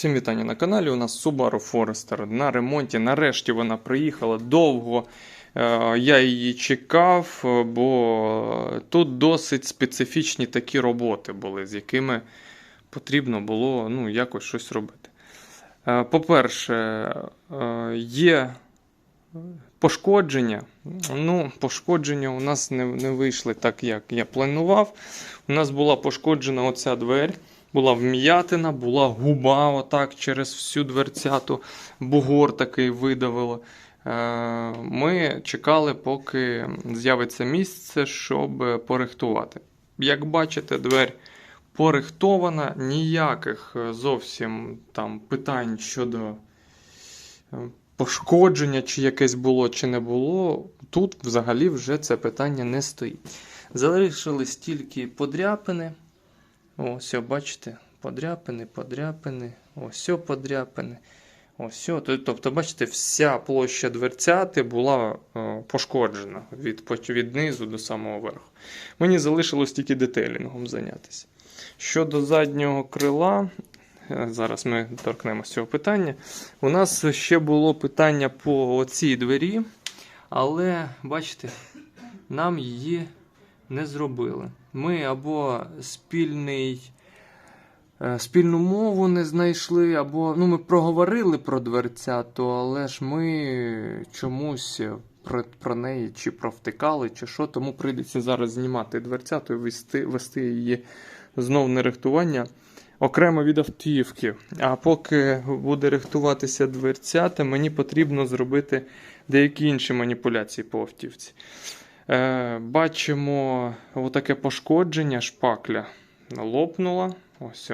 Всім вітання на каналі. У нас Subaru Forester на ремонті. Нарешті вона приїхала довго. Е, Я її чекав, бо тут досить специфічні такі роботи були, з якими потрібно було ну, якось щось робити. Е, По-перше, е, є пошкодження. Ну, пошкодження у нас не, не вийшли так, як я планував. У нас була пошкоджена оця двері. Була вм'ятина, була губа отак через всю дверцяту, бугор такий видавило. Е, Ми чекали, поки з'явиться місце, щоб порихтувати. Як бачите, двері порихтована, ніяких е, зовсім там питань щодо е, пошкодження, чи якесь було, чи не було. Тут взагалі вже це питання не стоїть. Залишились тільки подряпини. Ось, бачите, подряпини, подряпини, ось подряпини. Ось. Тобто, бачите, вся площа дверцяти була е, пошкоджена від, від низу до самого верху. Мені залишилось тільки детейлінгом зайнятися. Щодо заднього крила, е, зараз ми торкнемося цього питання. У нас ще було питання по цій двері, але бачите, нам її не зробили. Ми або спільний, е, спільну мову не знайшли, або ну, ми проговорили про дверцяту, але ж ми чомусь про, про неї чи провтикали, чи що, тому прийдеться зараз знімати дверцяту і вести, вести її знов на рихтування. Окремо від автівки. А поки буде рихтуватися дверцята, мені потрібно зробити деякі інші маніпуляції по автівці. Е, бачимо отаке пошкодження шпакля. Лопнула. Ось.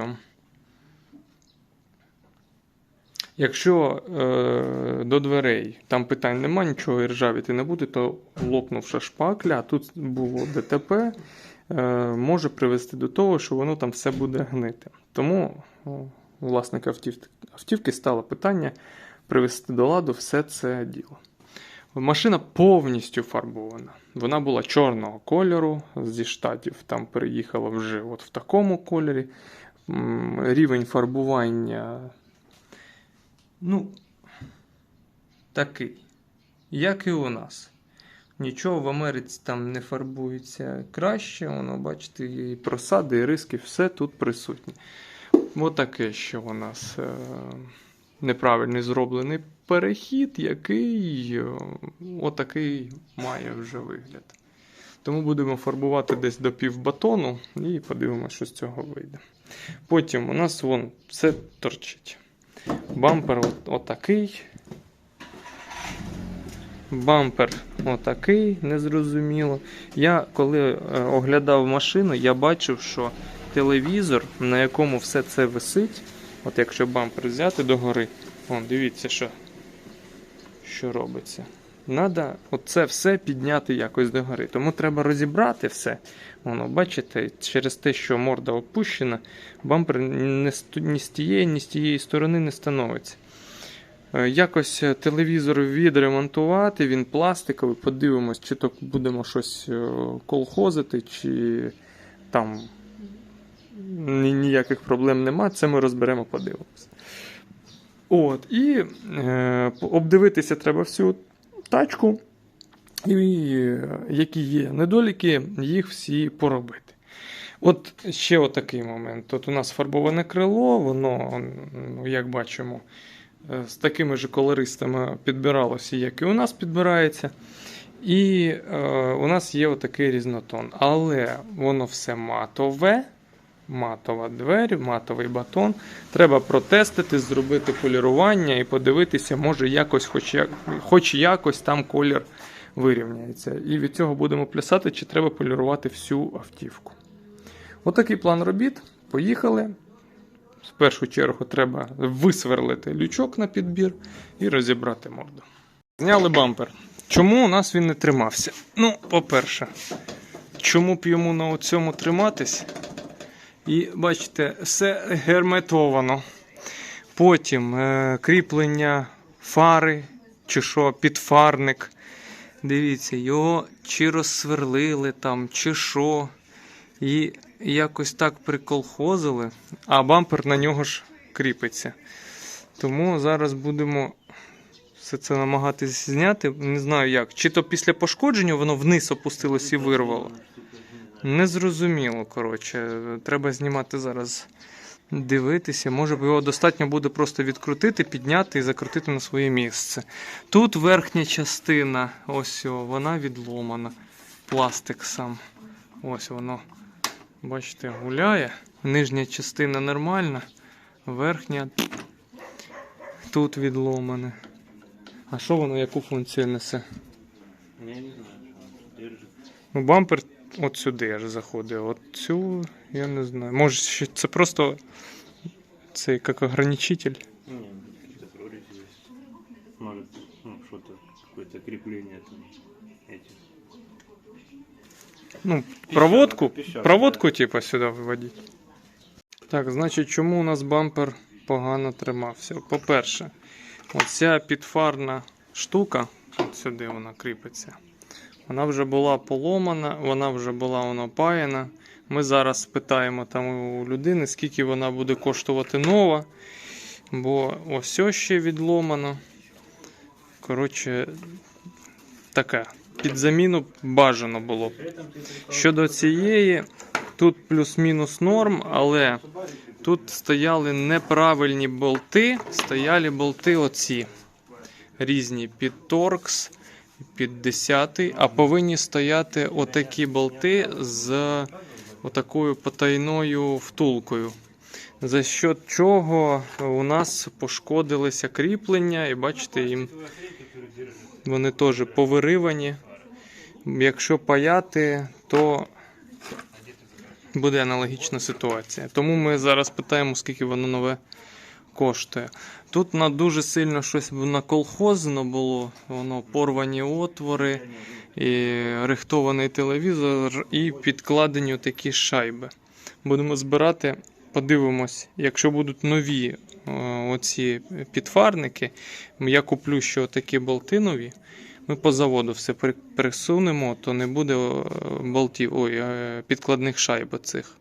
Якщо е, до дверей там питань нема, нічого і ржавіти не буде, то лопнувша шпакля, а тут було ДТП, е, може привести до того, що воно там все буде гнити. Тому власника автівки стало питання привести до ладу все це діло. Машина повністю фарбована. Вона була чорного кольору зі штатів. Там переїхала вже от в такому кольорі. Рівень фарбування. Ну, такий. Як і у нас. Нічого в Америці там не фарбується краще. Воно, бачите, і просади, і риски, все тут присутнє. Отаке, що у нас. Е- неправильний зроблений перехід, який е, отакий має вже вигляд. Тому будемо фарбувати десь до півбатону і подивимося, що з цього вийде. Потім у нас вон все торчить. Бампер от, отакий. Бампер отакий, незрозуміло. Я коли е, оглядав машину, я бачив, що телевізор, на якому все це висить, От якщо бампер взяти догори, вон, дивіться, що, що робиться. Надо оце все підняти якось догори. Тому треба розібрати все. Воно, бачите, через те, що морда опущена, бампер ні з тієї, ні з тієї сторони не становиться. Е, Якось е, телевізор відремонтувати, він пластиковий, подивимось, чи то будемо щось е, колхозити, чи там ніяких проблем нема, це ми розберемо, подивимося. От, і е, обдивитися треба всю тачку, і е, які є недоліки, їх всі поробити. От ще отакий момент. От у нас фарбоване крило, воно, ну, як бачимо, е, з такими ж колористами підбиралося, як і у нас підбирається. І е, у нас є отакий різнотон. Але воно все матове матова двері, матовий батон. Треба протестити, зробити полірування і подивитися, може якось, хоч, хоч якось там колір вирівняється. І від цього будемо плясати, чи треба полірувати всю автівку. Отакий план робіт. Поїхали. В першу чергу треба висверлити лючок на підбір і розібрати морду. Зняли бампер. Чому у нас він не тримався? Ну, по-перше, чому б йому на цьому триматись? І бачите, все герметовано. Потім е, кріплення фари, чи що, підфарник. Дивіться, його чи розсверлили там, чи що. І якось так приколхозили, а бампер на нього ж кріпиться. Тому зараз будемо все це намагатись зняти. Не знаю як. Чи то після пошкодження воно вниз опустилось і вирвало. Незрозуміло, коротше. Треба знімати зараз, дивитися. Може його достатньо буде просто відкрутити, підняти і закрутити на своє місце. Тут верхня частина, ось вона відломана. Пластик сам. Ось воно. Бачите, гуляє. Нижня частина нормальна, верхня тут відломане. А що воно, яку функцію несе? Я не знаю, он. Ну, бампер от сюди аж заходить. От цю я не знаю. Може, ще це просто цей як ограничитель. Ну, какие-то прорези есть. Может, ну, что-то, какое-то там этих. Ну, проводку, піщана, проводку, типа, сюди виводити. Так, значить, чому у нас бампер погано тримався? По-перше, оця підфарна штука, от сюди вона кріпиться. Вона вже була поломана, вона вже була воно паяна. Ми зараз спитаємо там у людини, скільки вона буде коштувати нова. Бо ось ще відломано. Коротше, таке. Під заміну бажано було. Щодо цієї, тут плюс-мінус норм, але тут стояли неправильні болти, стояли болти оці. Різні під торкс, під 10, а повинні стояти отакі болти з отакою потайною втулкою. За що чого у нас пошкодилися кріплення, і бачите, їм вони теж повиривані. Якщо паяти, то буде аналогічна ситуація. Тому ми зараз питаємо, скільки воно нове коштує. Тут на дуже сильно щось наколхозено було, воно порвані отвори, і рихтований телевізор, і підкладені такі шайби. Будемо збирати, подивимось, якщо будуть нові е, оці підфарники, я куплю ще такі болти нові. Ми по заводу все присунемо, то не буде е, болтів, ой, е, підкладних шайб оцих.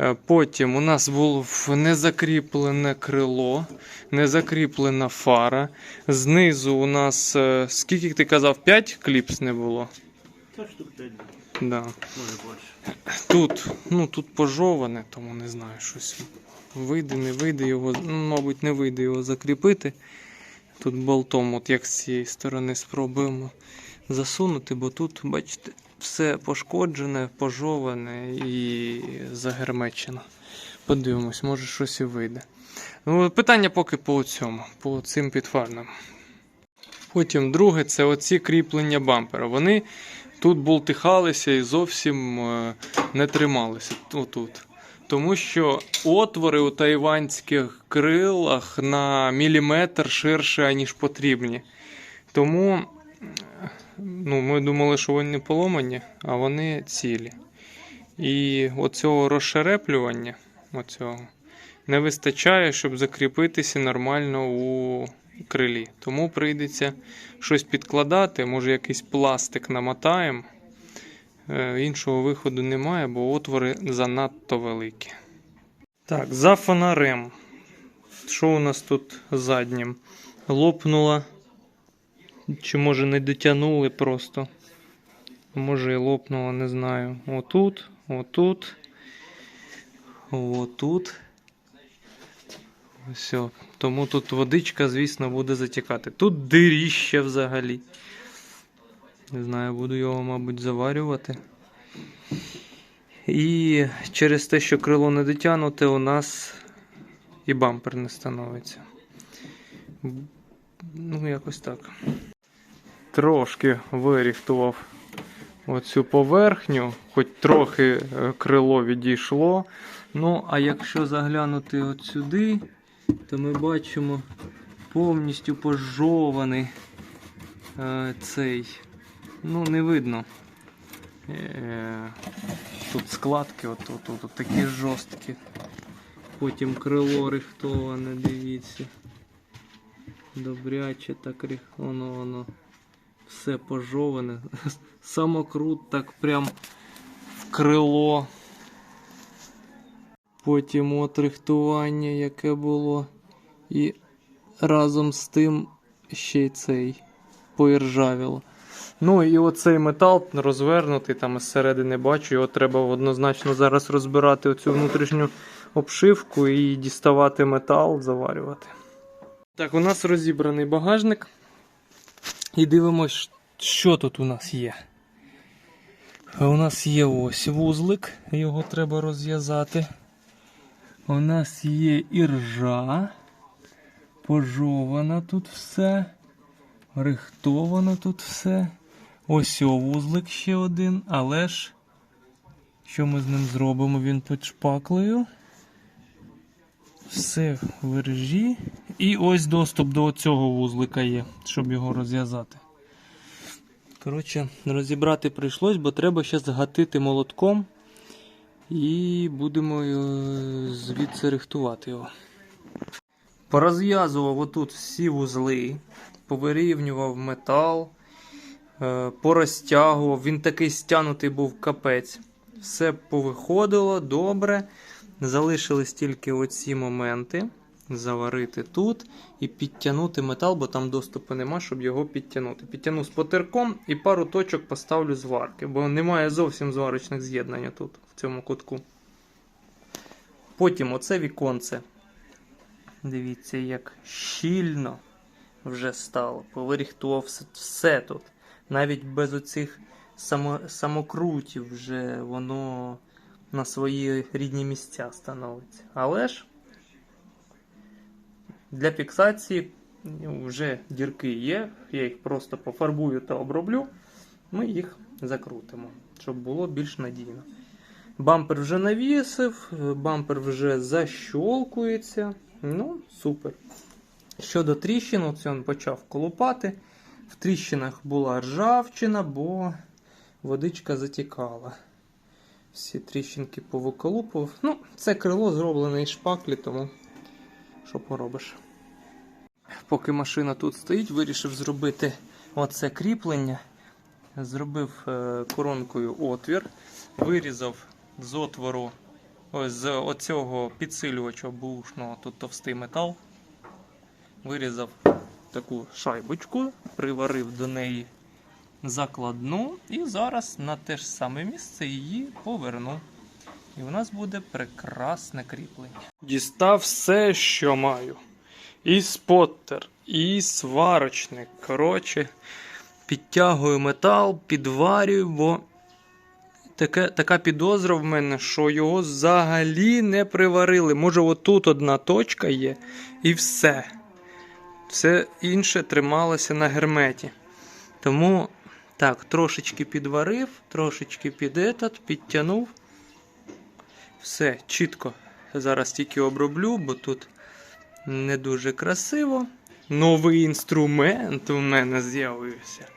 Е, Потім у нас було незакріплене крило, незакріплена фара. Знизу у нас, е, скільки ти казав, 5 кліпс не було. Да, штук 5 Да. может больше. Тут, ну, тут пожоване, тому не знаю, щось вийде, не вийде його, ну, мабуть, не вийде його закріпити. Тут болтом, от як з цієї сторони спробуємо засунути, бо тут, бачите, все пошкоджене, пожоване і загермечено. Подивимось, може щось і вийде. Ну, питання поки по цьому, по цим підфарнам. Потім друге, це оці кріплення бампера. Вони тут болтихалися і зовсім е, не трималися отут. Тому що отвори у тайванських крилах на міліметр ширше, ніж потрібні. Тому ну, ми думали, що вони поломані, а вони цілі. І оцього розшереплювання оцього, не вистачає, щоб закріпитися нормально у крилі. Тому прийдеться щось підкладати, може якийсь пластик намотаємо. Е, Іншого виходу немає, бо отвори занадто великі. Так, за фонарем. Що у нас тут заднім? Лопнула. Чи може не дотягнули просто? Може і лопнула, не знаю. Отут, отут. Отут. Все. Тому тут водичка, звісно, буде затікати. Тут диріще взагалі. Не знаю, буду його, мабуть, заварювати. І через те, що крило не дотягнуте, у нас і бампер не становиться. Ну, якось так. Трошки виріхтував оцю поверхню, хоч трохи е, крило відійшло. Ну, а якщо заглянути от сюди, то ми бачимо повністю пожований е, цей. Ну, не видно. Е, тут складки, от, от, от, от такі жорсткі. Потім крило рихтоване, дивіться. Добряче так рих... воно воно. Все пожоване. Самокрут так прям в крило. Потім от рихтування, яке було. І разом з тим ще й цей поіржавіло. Ну і оцей метал розвернутий, там із середини бачу, його треба однозначно зараз розбирати оцю внутрішню обшивку і діставати метал, заварювати. Так, у нас розібраний багажник. І дивимось, що тут у нас є. У нас є ось вузлик, його треба розв'язати. У нас є іржа. Пожовано тут все. Рихтовано тут все. Ось о вузлик ще один, але ж що ми з ним зробимо? Він під шпаклею. Все в іржі. І ось доступ до цього вузлика є, щоб його розв'язати. Коротше, розібрати прийшлось, бо треба ще згатити молотком. І будемо е, звідси рихтувати його. Порозв'язував отут всі вузли, повирівнював метал, е, порозтягував. Він такий стянутий був капець. Все повиходило добре. Залишились тільки оці моменти. Заварити тут і підтягнути метал, бо там доступу нема, щоб його підтягнути. Підтягну з потирком і пару точок поставлю зварки, бо немає зовсім зварочних з'єднань тут, в цьому кутку. Потім оце віконце. Дивіться, як щільно вже стало. Повиріхтував все, все тут. Навіть без оцих само, самокрутів вже воно на свої рідні місця становиться. Але ж для фіксації вже дірки є. Я їх просто пофарбую та оброблю. Ми їх закрутимо, щоб було більш надійно. Бампер вже навісив, бампер вже защолкується. Ну, супер. Щодо тріщин, оце він почав колупати. В тріщинах була ржавчина, бо водичка затікала. Всі тріщинки повиколупував. Ну, це крило зроблене із шпаклі, тому що поробиш. Поки машина тут стоїть, вирішив зробити оце кріплення. Зробив е, коронкою отвір, вирізав з отвору ось з оцього підсилювача бушного, тут товстий метал. Вирізав таку шайбочку, приварив до неї закладну і зараз на те ж саме місце її поверну. І у нас буде прекрасне кріплення. Дістав все, що маю. І споттер, і сварочник. Коротше, підтягую метал, підварюю, бо таке, така підозра в мене, що його взагалі не приварили. Може, отут одна точка є, і все. Все інше трималося на герметі. Тому так, трошечки підварив, трошечки під этот, підтягнув. Все, чітко. Зараз тільки оброблю, бо тут не дуже красиво. Новий інструмент у мене з'явився.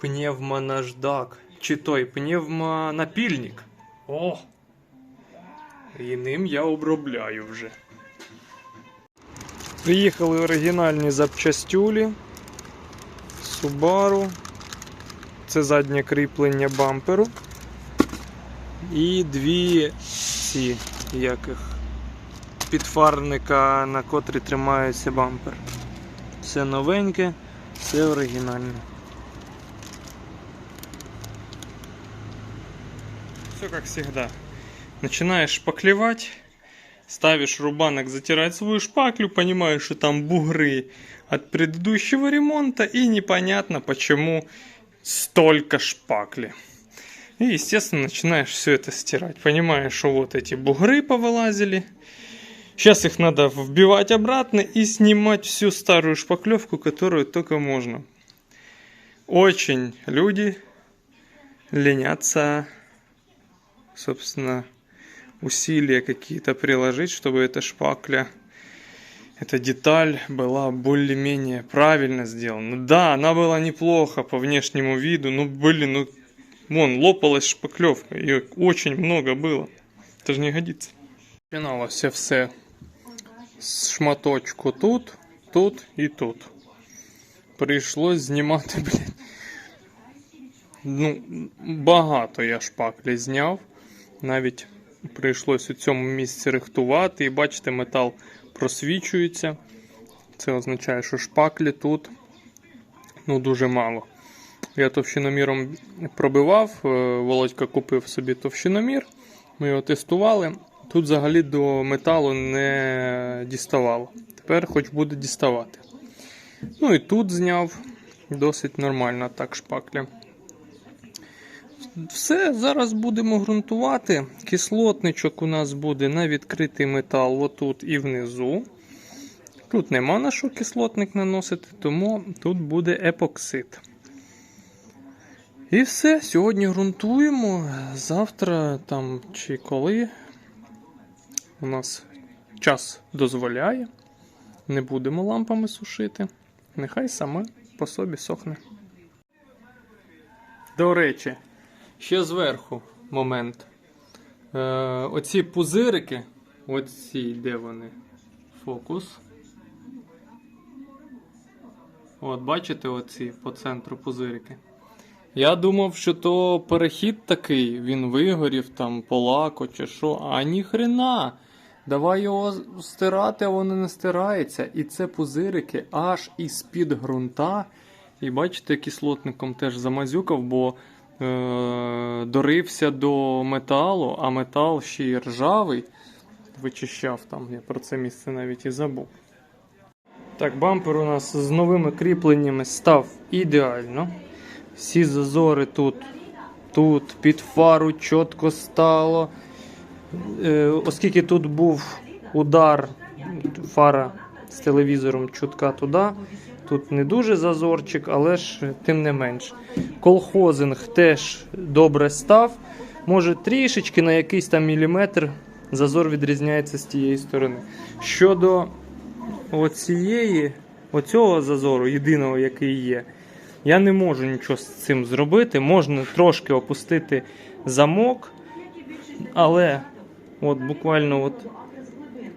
Пневмонаждак. Чи той пневмонапільник. О! І ним я обробляю вже. Приїхали оригінальні запчастюлі. Subaru. Це заднє кріплення бамперу. І дві ці яких підфарника, на котрі тримається бампер. Все новеньке, все оригінальне. Все как всегда. Начинаешь шпаклевать, ставишь рубанок затирать свою шпаклю, понимаешь, что там бугры от предыдущего ремонта и непонятно почему столько шпакли. И, естественно, начинаешь все это стирать. Понимаешь, что вот эти бугры повылазили. Сейчас их надо вбивать обратно и снимать всю старую шпаклевку, которую только можно. Очень люди ленятся, собственно, усилия какие-то приложить, чтобы эта шпакля, эта деталь была более-менее правильно сделана. Да, она была неплохо по внешнему виду, но, блин, ну, вон, лопалась шпаклевка, ее очень много было. Это же не годится. Піналося все з шматочку тут, тут і тут. Прийшлось знімати, блін. Ну, багато я шпаклі зняв. навіть прийшлось у цьому місці рихтувати. І бачите, метал просвічується. Це означає, що шпаклі тут ну, дуже мало. Я товщиноміром пробивав, е, Володька купив собі товщиномір, ми його тестували. Тут взагалі до металу не діставало. Тепер хоч буде діставати. Ну і тут зняв досить нормально так шпакля. Все, зараз будемо ґрунтувати. Кислотничок у нас буде на відкритий метал отут і внизу. Тут нема на що кислотник наносити, тому тут буде епоксид. І все, сьогодні ґрунтуємо. Завтра там чи коли у нас час дозволяє. Не будемо лампами сушити. Нехай саме по собі сохне. До речі, ще зверху момент. Е, оці пузирики, оці, де вони? Фокус. От, бачите, оці по центру пузирики. Я думав, що то перехід такий, він вигорів там полако чи що, а ніхрена. Давай його стирати, а воно не стирається. І це пузирики аж із під ґрунта. І бачите, кислотником теж замазюкав, бо е, дорився до металу, а метал ще й ржавий. Вичищав там, я про це місце навіть і забув. Так, бампер у нас з новими кріпленнями став ідеально. Всі зазори тут, тут під фару чітко стало. Е, оскільки тут був удар, фара з телевізором чутка туди. Тут не дуже зазорчик, але ж тим не менш. Колхозинг теж добре став. Може трішечки на якийсь там міліметр зазор відрізняється з тієї сторони. Щодо оцієї, оцього зазору, єдиного, який є, я не можу нічого з цим зробити. Можна трошки опустити замок, але от буквально от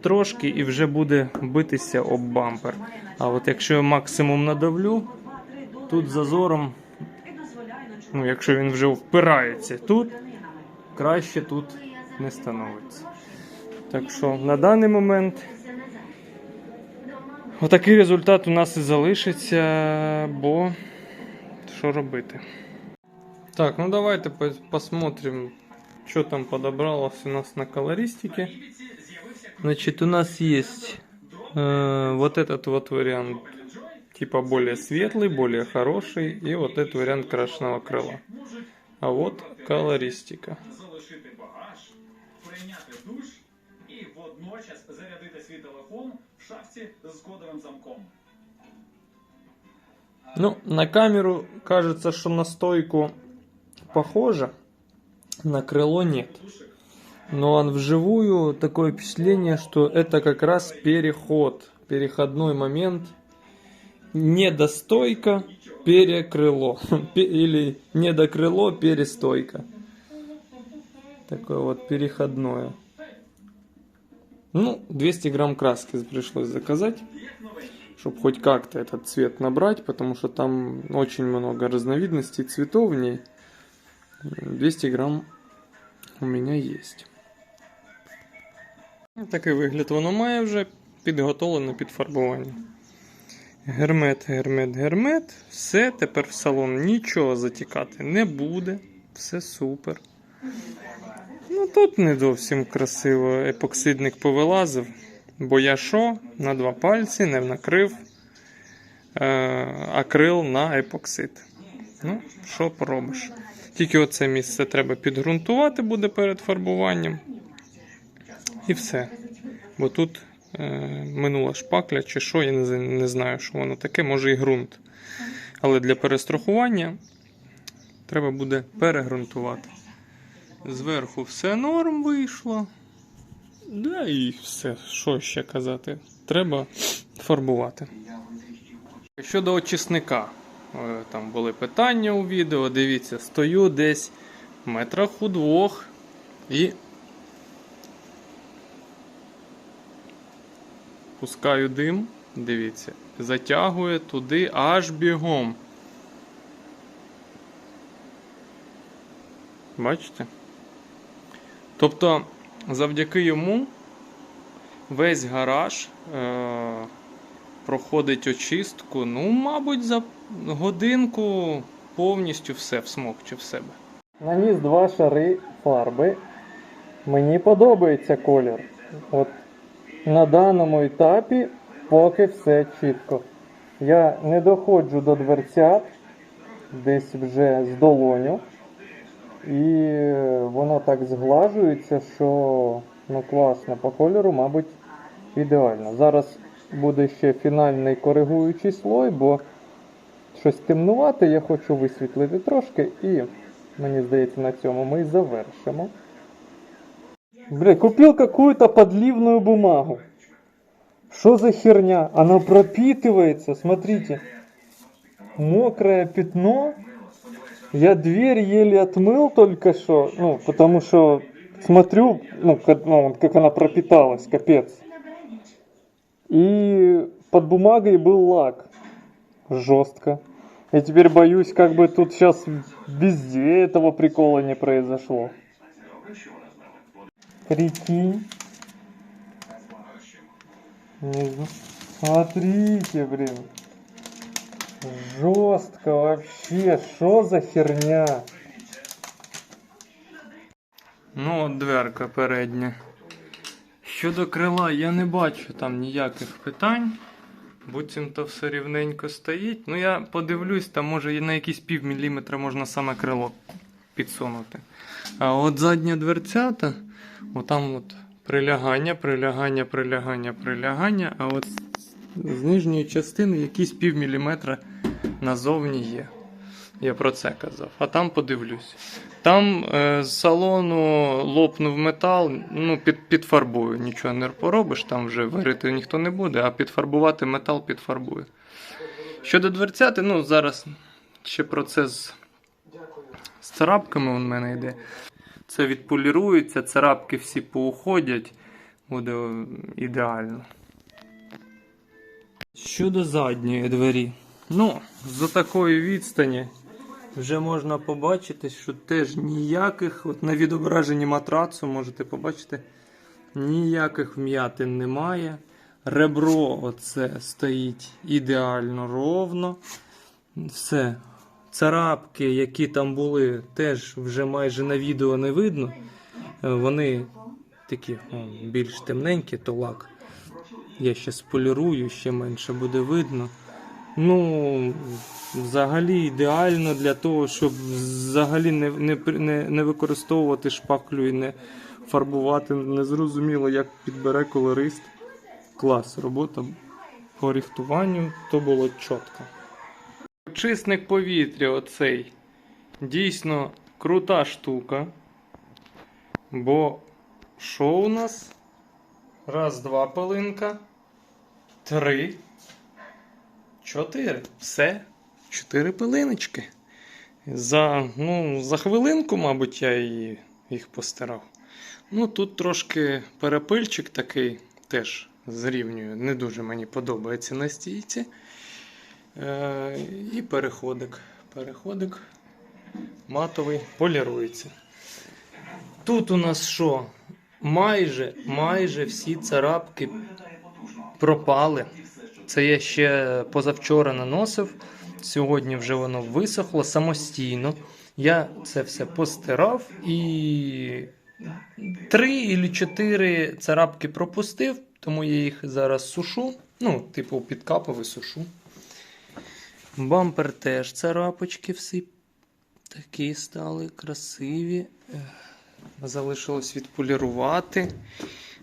трошки і вже буде битися об бампер. А от якщо я максимум надавлю, тут зазором, ну якщо він вже впирається тут, краще тут не становиться. Так що на даний момент отакий результат у нас і залишиться, бо що робити? Так, ну давайте по- посмотрим, что там подобралось у нас на колористике. Значит, у нас есть э, вот этот вот вариант, типа более светлый, более хороший, и вот этот вариант крашеного крыла. А вот колористика. залишити багаж, прийняти душ і водночас зарядити свій телефон в шафці з кодовим замком. Ну, на камеру кажется, что на стойку похоже, на крыло нет. Но он вживую такое впечатление, что это как раз переход, переходной момент. Недостойка, перекрыло. Пе- Или недокрыло, перестойка. Такое вот переходное. Ну, 200 грамм краски пришлось заказать чтобы хоть как-то этот цвет набрать, потому что там очень много разновидностей цветов в ней. 200 грамм у меня есть. Такий вигляд воно має вже підготовлено під фарбування. Гермет, гермет, гермет. Все, тепер в салон нічого затікати не буде. Все супер. Ну тут не зовсім красиво. Епоксидник повилазив. Бо я що? На два пальці не накрив е, акрил на епоксид. Ну, що поробиш? Тільки оце місце треба підґрунтувати буде перед фарбуванням. І все. Бо тут е, минула шпакля чи що, я не, не знаю, що воно таке, може і ґрунт. Але для перестрахування треба буде перегрунтувати. Зверху все норм вийшло. Да і все, що ще казати. Треба фарбувати. Щодо очисника, е, там були питання у відео. Дивіться, стою десь в метрах у двох і пускаю дим. Дивіться, затягує туди аж бігом. Бачите? Тобто, завдяки йому весь гараж е- проходить очистку, ну, мабуть, за годинку повністю все всмокче в себе. Наніс два шари фарби. Мені подобається колір. От на даному етапі поки все чітко. Я не доходжу до дверцят, десь вже з долоню. І воно так зглажується, що ну класно по кольору, мабуть, ідеально. Зараз буде ще фінальний коригуючий слой, бо щось темнувати я хочу висвітлити трошки і мені здається на цьому ми і завершимо. Бля, купил какую-то подливную бумагу. Что за херня? Она пропитывается, смотрите. Мокрое пятно. Я дверь еле отмыл только что, ну, потому что смотрю, ну, как, ну, как она пропиталась, капец. И под бумагой был лак. Жестко. Я теперь боюсь, как бы тут сейчас везде этого прикола не произошло. Прикинь. Не знаю. Смотрите, блин. Жестко вообще. Что за херня? Ну, от дверка передня. Щодо крила, я не бачу там ніяких питань. Буцімто все рівненько стоїть. Ну я подивлюсь, там може і на якісь пів міліметра можна саме крило підсунути. А от задня дверцята, отам от прилягання, прилягання, прилягання, прилягання, а от з- нижньої частини якісь пів міліметра назовні є. Я про це казав. А там подивлюсь. Там е, з салону лопнув метал, ну, під, підфарбую. Нічого не поробиш, там вже варити ніхто не буде, а підфарбувати метал підфарбую. Щодо дверцяти, ну зараз ще процес з царапками у мене йде. Це відполірується, царапки всі поуходять, буде ідеально. Щодо задньої двері. Ну, за такої відстані вже можна побачити, що теж ніяких, от на відображенні матрацу можете побачити, ніяких вм'ятин немає. Ребро оце стоїть ідеально ровно. Все. Царапки, які там були, теж вже майже на відео не видно. Е, Вони такі о, більш темненькі, то лак. Я ще сполірую, ще менше буде видно. Ну, взагалі ідеально для того, щоб взагалі не, не, не, не використовувати шпаклю і не фарбувати незрозуміло, як підбере колорист. Клас, робота по рихтуванню, то було чітко. Очисник повітря оцей дійсно крута штука. Бо що у нас? Раз, два пилинка. Три. Чотири. Все. Чотири пилиночки. За, ну, за хвилинку, мабуть, я її, їх постирав. Ну, тут трошки перепильчик такий теж зрівнюю. Не дуже мені подобається на стійці. Е, і переходик. Переходик матовий полірується. Тут у нас що? Майже, майже всі царапки пропали. Це я ще позавчора наносив. Сьогодні вже воно висохло самостійно. Я це все постирав і три або чотири царапки пропустив, тому я їх зараз сушу. Ну, типу, підкапав і сушу. Бампер теж царапочки всі такі стали красиві. Залишилось відполірувати.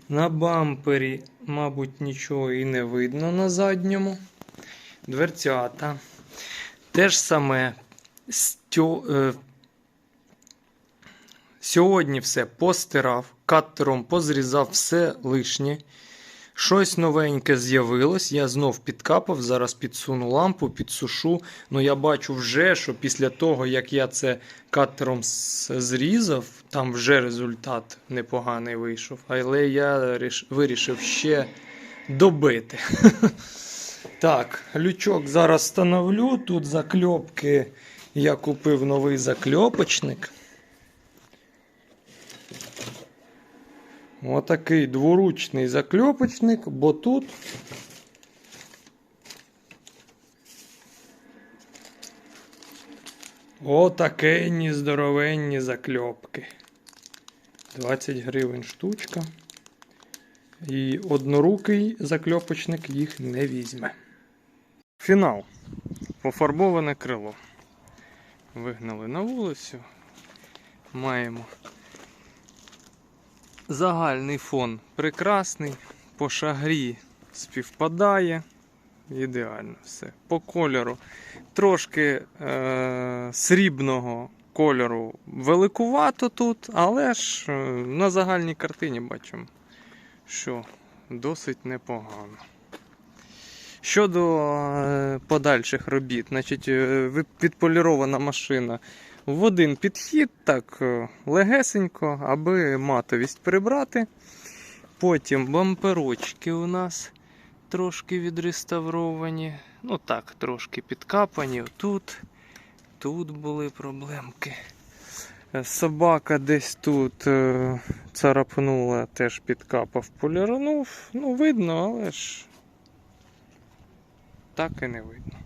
На бампері, мабуть, нічого і не видно на задньому. Дверцята. Те ж саме. Стьо... е, Сьогодні все постирав, катером позрізав все лишнє. Щось новеньке з'явилось, я знов підкапав, зараз підсуну лампу, підсушу. Ну я бачу вже, що після того, як я це катером зрізав, там вже результат непоганий вийшов. Але я вирішив ще добити. Так, лючок зараз встановлю. Тут закльопки. Я купив новий закльопочник. Отакий дворучний закльопочник, бо тут отакенні здоровенні закльопки. 20 гривень штучка. І однорукий закльопочник їх не візьме. Фінал. Пофарбоване крило. Вигнали на вулицю. Маємо загальний фон прекрасний. По шагрі співпадає. Ідеально все. По кольору. Трошки е- срібного кольору великувато тут, але ж е, на загальній картині бачимо, що досить непогано. Щодо е, подальших робіт, значить, е, ви- відполірована машина в один підхід, так е, легесенько, аби матовість прибрати. Потім бамперочки у нас трошки відреставровані. Ну так, трошки підкапані. Тут, тут були проблемки. Собака десь тут е, царапнула, теж підкапав, полірнув. Ну, видно, але ж так і не видно.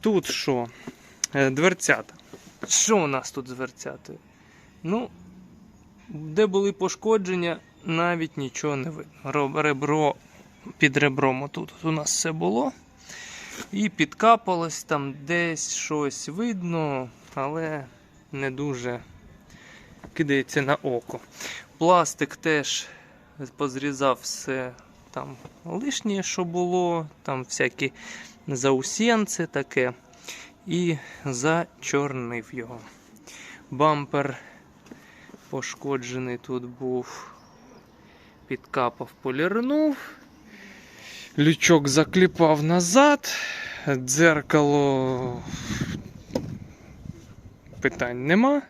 Тут що? Е, Дверцята. Що у нас тут з дверцятою? Ну, де були пошкодження, навіть нічого не видно. Ребро під ребром отут у нас все було. І підкапалось там десь щось видно, але не дуже кидається на око. Пластик теж позрізав все там лишнє, що було, там всякі заусенці таке. І зачорнив його. Бампер пошкоджений тут був. Підкапав, полірнув. Лючок закліпав назад. Дзеркало питань нема.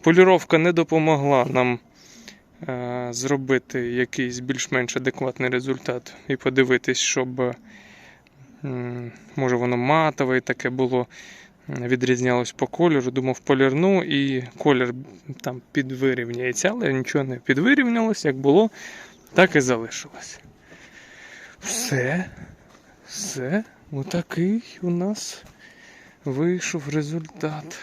Поліровка не допомогла нам е, зробити якийсь більш-менш адекватний результат і подивитись, щоб може воно матове і таке було, відрізнялось по кольору. Думав, полірну і колір там підвирівняється, але нічого не підвирівнялось, як було, так і залишилось. Все. Все. Отакий у нас вийшов результат.